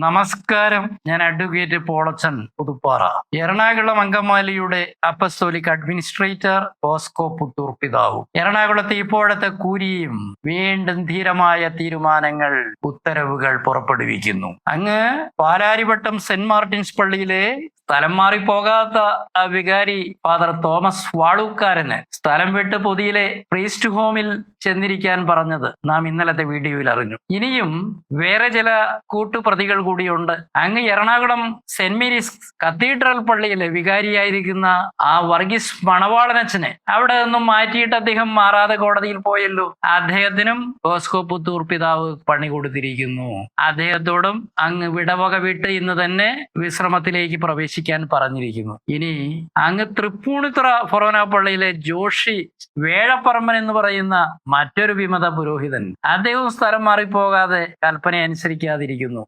നമസ്കാരം. ഞാൻ അഡ്വക്കേറ്റ് പോളച്ചൻ പുതുപ്പാറ. എറണാകുളം അങ്കമാലിയുടെ അപ്പസ്തോലിക് അഡ്മിനിസ്ട്രേറ്റർ ബോസ്കോ പുത്തൂർ പിതാവ് എറണാകുളത്തെ ഇപ്പോഴത്തെ കൂരിയും വീണ്ടും ധീരമായ തീരുമാനങ്ങൾ ഉത്തരവുകൾ പുറപ്പെടുവിക്കുന്നു. അങ്ങ് പാലാരിവട്ടം സെന്റ് മാർട്ടിൻസ് പള്ളിയിലെ സ്ഥലം മാറിപ്പോകാത്ത വികാരി ഫാദർ തോമസ് വാളൂക്കാരന് സ്ഥലം വിട്ട് പൊതിയിലെ പ്രീസ്റ്റ് ഹോമിൽ ചെന്നിരിക്കാൻ പറഞ്ഞത് നാം ഇന്നലത്തെ വീഡിയോയിൽ അറിഞ്ഞു. ഇനിയും വേറെ ചില കൂട്ടുപ്രതികൾ കൂടിയുണ്ട്. അങ്ങ് എറണാകുളം സെന്റ് മേരീസ് കത്തീഡ്രൽ പള്ളിയിലെ വികാരിയായിരിക്കുന്ന ആ വർഗീസ് മണവാളനച്ചനെ അവിടെ നിന്നും മാറ്റിയിട്ട് അദ്ദേഹം മാറാതെ കോടതിയിൽ പോയല്ലോ. അദ്ദേഹത്തിനും ബോസ്കോ പുത്തൂർ പിതാവ് പണി കൊടുത്തിരിക്കുന്നു. അദ്ദേഹത്തോടും അങ്ങ് വിടവക വിട്ട് ഇന്ന് തന്നെ വിശ്രമത്തിലേക്ക് പ്രവേശിക്കാൻ പറഞ്ഞിരിക്കുന്നു. ഇനി അങ്ങ് തൃപ്പൂണിത്തുറ ഫൊറോന പള്ളിയിലെ ജോഷി വേഴപ്പറമ്പൻ എന്ന് പറയുന്ന മറ്റൊരു വിമത പുരോഹിതൻ. അദ്ദേഹവും സ്ഥലം മാറിപ്പോകാതെ കൽപ്പന അനുസരിക്കാതിരിക്കുന്നു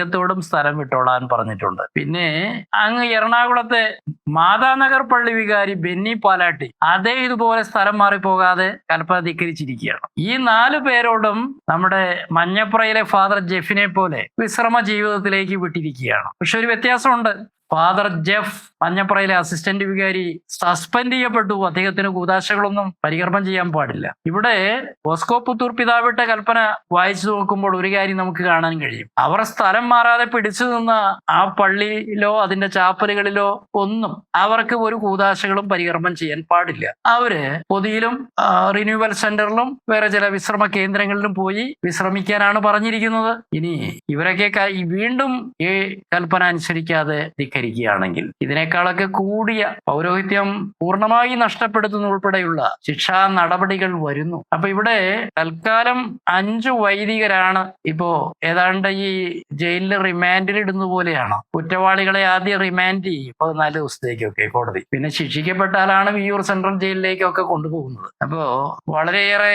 അദ്ദേഹത്തോടും സ്ഥലം വിട്ടോളാൻ പറഞ്ഞിട്ടുണ്ട്. പിന്നെ അങ്ങ് എറണാകുളത്തെ മാതാനഗർ പള്ളി വികാരി ബെന്നി പാലാട്ടി അതേ ഇതുപോലെ സ്ഥലം മാറിപ്പോകാതെ കൽപ്പന ധിക്കരിച്ചിരിക്കുകയാണ് ഈ നാലു പേരോടും നമ്മുടെ മഞ്ഞപ്പുറയിലെ ഫാദർ ജെഫിനെ പോലെ വിശ്രമ ജീവിതത്തിലേക്ക് വിട്ടിരിക്കുകയാണ്. പക്ഷെ ഒരു വ്യത്യാസമുണ്ട്. ഫാദർ ജെഫ് മഞ്ഞപ്പുറയിലെ അസിസ്റ്റന്റ് വികാരി സസ്പെൻഡ് ചെയ്യപ്പെട്ടു. അദ്ദേഹത്തിന് കൂതാശകളൊന്നും പരികർമ്മം ചെയ്യാൻ പാടില്ല. ഇവിടെ ബോസ്കോ പുത്തൂർ പിതാവിട്ട കൽപ്പന വായിച്ചു നോക്കുമ്പോൾ ഒരു കാര്യം നമുക്ക് കാണാൻ കഴിയും. അവർ സ്ഥലം മാറാതെ പിടിച്ചു നിന്ന ആ പള്ളിയിലോ അതിന്റെ ചാപ്പലുകളിലോ ഒന്നും അവർക്ക് ഒരു കൂതാശകളും പരികർമ്മം ചെയ്യാൻ പാടില്ല. അവർ പൊതിയിലും റിന്യൂവൽ സെന്ററിലും വേറെ ചില വിശ്രമ കേന്ദ്രങ്ങളിലും പോയി വിശ്രമിക്കാനാണ് പറഞ്ഞിരിക്കുന്നത്. ഇനി ഇവരൊക്കെ വീണ്ടും ഈ കൽപ്പന അനുസരിക്കാതെ ധിക്കരിക്കുകയാണെങ്കിൽ ഇതിനേക്കാളൊക്കെ കൂടിയ പൗരോഹിത്യം പൂർണമായി നഷ്ടപ്പെടുത്തുന്ന ഉൾപ്പെടെയുള്ള ശിക്ഷാ നടപടികൾ വരുന്നു. അപ്പൊ ഇവിടെ തൽക്കാലം അഞ്ചു വൈദികരാണ് ഇപ്പോ ഏതാണ്ട് ഈ ജയിലിൽ റിമാൻഡിൽ ഇടുന്ന പോലെയാണ്. കുറ്റവാളികളെ ആദ്യം റിമാൻഡ് ചെയ്യും. പതിനാല് ദിവസത്തേക്കൊക്കെ കോടതി. പിന്നെ ശിക്ഷിക്കപ്പെട്ടാലാണ് വിയൂർ സെൻട്രൽ ജയിലിലേക്കൊക്കെ കൊണ്ടുപോകുന്നത്. അപ്പോ വളരെയേറെ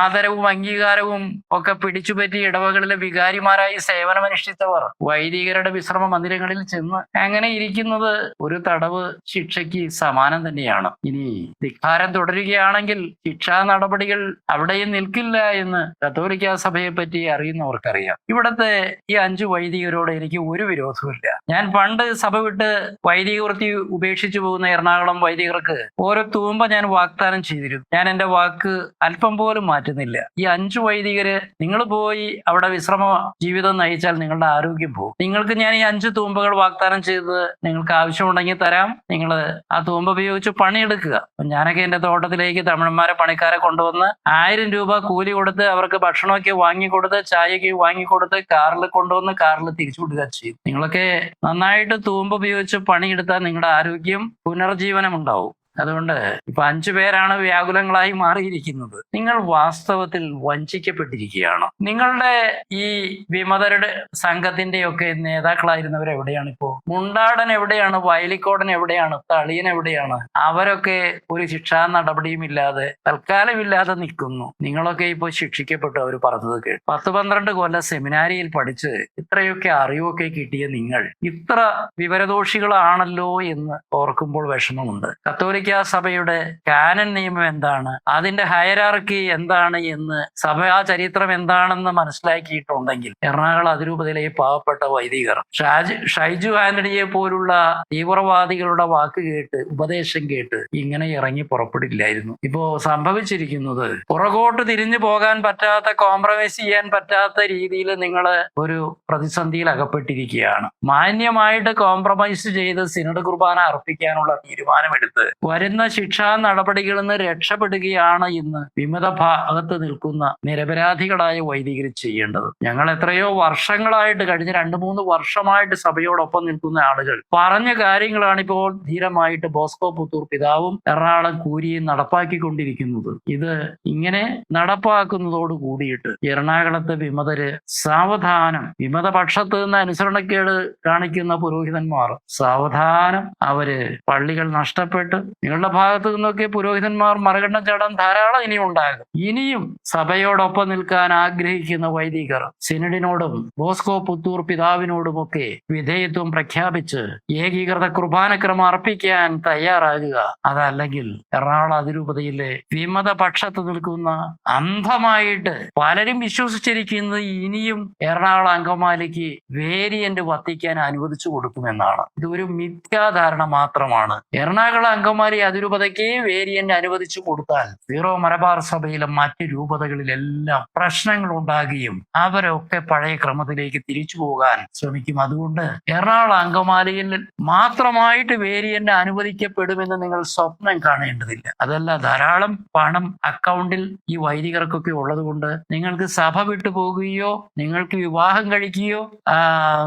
ആദരവും അംഗീകാരവും ഒക്കെ പിടിച്ചുപറ്റി ഇടവകളിലെ വികാരിമാരായി സേവനമനുഷ്ഠിച്ചവർ വൈദികരുടെ വിശ്രമ മന്ദിരങ്ങളിൽ ചെന്ന് അങ്ങനെ ഇരിക്കുന്നത് ഒരു തടവ് ശിക്ഷയ്ക്ക് സമാനം തന്നെയാണ്. ഇനി ധിക്കാരം തുടരുകയാണെങ്കിൽ ശിക്ഷാ നടപടികൾ അവിടെയും നിൽക്കില്ല എന്ന് കത്തോലിക്ക സഭയെ പറ്റി അറിയുന്നവർക്കറിയാം. ഇവിടുത്തെ ഈ അഞ്ചു വൈദികരോട് എനിക്ക് ഒരു വിരോധവുമില്ല. ഞാൻ പണ്ട് സഭ വിട്ട് വൈദിക വൃത്തി ഉപേക്ഷിച്ചു പോകുന്ന എറണാകുളം വൈദികർക്ക് ഓരോ തൂമ്പ ഞാൻ വാഗ്ദാനം ചെയ്തിരുന്നു. ഞാൻ എന്റെ വാക്ക് അല്പം പോലും മാറ്റുന്നില്ല. ഈ അഞ്ചു വൈദികര് നിങ്ങൾ പോയി അവിടെ വിശ്രമ ജീവിതം നയിച്ചാൽ നിങ്ങളുടെ ആരോഗ്യം പോകും. നിങ്ങൾക്ക് ഞാൻ ഈ അഞ്ച് തൂമ്പകൾ വാഗ്ദാനം ചെയ്തത് നിങ്ങൾക്ക് ആവശ്യമുണ്ടെങ്കിൽ തരാം. നിങ്ങൾ ആ തൂമ്പ ഉപയോഗിച്ച് പണിയെടുക്കുക. ഞാനൊക്കെ എന്റെ തോട്ടത്തിലേക്ക് തമിഴന്മാരെ പണിക്കാരെ കൊണ്ടുവന്ന് ആയിരം രൂപ കൂലി കൊടുത്ത് അവർക്ക് ഭക്ഷണമൊക്കെ വാങ്ങിക്കൊടുത്ത് ചായയൊക്കെ വാങ്ങിക്കൊടുത്ത് കാറിൽ കൊണ്ടുവന്ന് കാറിൽ തിരിച്ചു വിടുക ചെയ്യും. നിങ്ങളൊക്കെ നന്നായിട്ട് തൂമ്പ ഉപയോഗിച്ച് പണിയെടുത്താൽ നിങ്ങളുടെ ആരോഗ്യം പുനർജീവനം ഉണ്ടാവും അതുകൊണ്ട് ഇപ്പൊ അഞ്ചു പേരാണ് വ്യാകുലങ്ങളായി മാറിയിരിക്കുന്നത്. നിങ്ങൾ വാസ്തവത്തിൽ വഞ്ചിക്കപ്പെട്ടിരിക്കുകയാണ്? നിങ്ങളുടെ ഈ വിമതരുടെ സംഘത്തിന്റെ ഒക്കെ നേതാക്കളായിരുന്നവർ എവിടെയാണ് ഇപ്പോ? മുണ്ടാടൻ എവിടെയാണ്? വയലിക്കോടൻ എവിടെയാണ്? തളിയൻ എവിടെയാണ്? അവരൊക്കെ ഒരു ശിക്ഷാ നടപടിയും ഇല്ലാതെ തൽക്കാലം ഇല്ലാതെ നിൽക്കുന്നു. നിങ്ങളൊക്കെ ഇപ്പോൾ ശിക്ഷിക്കപ്പെട്ടു അവർ പറഞ്ഞത് കേട്ടു. പത്ത് പന്ത്രണ്ട് കൊല്ലം സെമിനാരിയിൽ പഠിച്ച് ഇത്രയൊക്കെ അറിവൊക്കെ കിട്ടിയ നിങ്ങൾ ഇത്ര വിവരദോഷികളാണല്ലോ എന്ന് ഓർക്കുമ്പോൾ വിഷമമുണ്ട്. കത്തോലിക്ക സഭയുടെ കാനൻ നിയമം എന്താണ്? അതിന്റെ ഹയരാർക്കി എന്താണ് എന്ന് സഭാ ചരിത്രം എന്താണെന്ന് മനസ്സിലാക്കിയിട്ടുണ്ടെങ്കിൽ എറണാകുളം അതിരൂപതയിലെ പാവപ്പെട്ട വൈദികർ ഷാജ് ഷൈജു ആന്റണിയെ പോലുള്ള തീവ്രവാദികളുടെ വാക്ക് കേട്ട് ഉപദേശം കേട്ട് ഇങ്ങനെ ഇറങ്ങി പുറപ്പെടില്ലായിരുന്നു. ഇപ്പോ സംഭവിച്ചിരിക്കുന്നത് പുറകോട്ട് തിരിഞ്ഞു പോകാൻ പറ്റാത്ത കോംപ്രമൈസ് ചെയ്യാൻ പറ്റാത്ത രീതിയിൽ നിങ്ങൾ ഒരു പ്രതിസന്ധിയിൽ അകപ്പെട്ടിരിക്കുകയാണ്. മാന്യമായിട്ട് കോംപ്രമൈസ് ചെയ്ത് സിനഡ് കുർബാന അർപ്പിക്കാനുള്ള തീരുമാനമെടുത്ത് വരുന്ന ശിക്ഷാ നടപടികളിൽ നിന്ന് രക്ഷപ്പെടുകയാണ് ഇന്ന് വിമത ഭാഗത്ത് നിൽക്കുന്ന നിരപരാധികളായ വൈദികർ ചെയ്യേണ്ടത്. ഞങ്ങൾ എത്രയോ വർഷങ്ങളായിട്ട് കഴിഞ്ഞ രണ്ട് മൂന്ന് വർഷമായിട്ട് സഭയോടൊപ്പം നിൽക്കുന്ന ആളുകൾ പറഞ്ഞ കാര്യങ്ങളാണ് ഇപ്പോൾ ധീരമായിട്ട് ബോസ്കോ പുത്തൂർ പിതാവും എറണാകുളം കൂരിയും നടപ്പാക്കിക്കൊണ്ടിരിക്കുന്നത്. ഇത് ഇങ്ങനെ നടപ്പാക്കുന്നതോട് കൂടിയിട്ട് എറണാകുളത്തെ വിമതര് സാവധാനം വിമതപക്ഷത്ത് നിന്ന് അനുസരണക്കേട് കാണിക്കുന്ന പുരോഹിതന്മാർ സാവധാനം അവർ പള്ളികൾ നഷ്ടപ്പെട്ട് നിങ്ങളുടെ ഭാഗത്തു നിന്നൊക്കെ പുരോഹിതന്മാർ മറുകണ്ഠം ചാടാൻ ധാരാളം ഇനിയും ഉണ്ടാകും ഇനിയും സഭയോടൊപ്പം നിൽക്കാൻ ആഗ്രഹിക്കുന്ന വൈദികർ സിനഡിനോടും ബോസ്കോ പുത്തൂർ പിതാവിനോടുമൊക്കെ വിധേയത്വം പ്രഖ്യാപിച്ച് ഏകീകൃത കുർബാനക്രമം അർപ്പിക്കാൻ തയ്യാറാകുക. അതല്ലെങ്കിൽ എറണാകുളം അതിരൂപതയിലെ വിമത പക്ഷത്ത് നിൽക്കുന്ന അന്ധമായിട്ട് പലരും വിശ്വസിച്ചിരിക്കുന്നത് ഇനിയും എറണാകുളം അങ്കമാലിക്ക് വേരിയന്റ് വത്തിക്കാൻ അനുവദിച്ചു കൊടുക്കുമെന്നാണ്. ഇതൊരു മിഥ്യാധാരണ മാത്രമാണ്. എറണാകുളം അങ്കമാലി അതിരൂപതയ്ക്ക് വേരിയന്റ് അനുവദിച്ചു കൊടുത്താൽ സീറോ മലബാർ സഭയിലെ മറ്റ് രൂപതകളിലെല്ലാം പ്രശ്നങ്ങൾ ഉണ്ടാകുകയും അവരൊക്കെ പഴയ ക്രമത്തിലേക്ക് തിരിച്ചു പോകാൻ ശ്രമിക്കും. അതുകൊണ്ട് എറണാകുളം അങ്കമാലിയിൽ മാത്രമായിട്ട് വേരിയന്റ് അനുവദിക്കപ്പെടുമെന്ന് നിങ്ങൾ സ്വപ്നം കാണേണ്ടതില്ല. അതല്ല ധാരാളം പണം അക്കൗണ്ടിൽ ഈ വൈദികർക്കൊക്കെ ഉള്ളതുകൊണ്ട് നിങ്ങൾക്ക് സഭ വിട്ടു പോകുകയോ നിങ്ങൾക്ക് വിവാഹം കഴിക്കുകയോ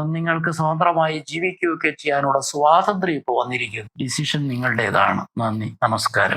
നിങ്ങൾക്ക് സ്വതന്ത്രമായി ജീവിക്കുകയൊക്കെ ചെയ്യാനുള്ള സ്വാതന്ത്ര്യം ഇപ്പോൾ വന്നിരിക്കുന്നു. ഡിസിഷൻ നിങ്ങളുടേതാണ്. നന്ദി. നമസ്കാരം.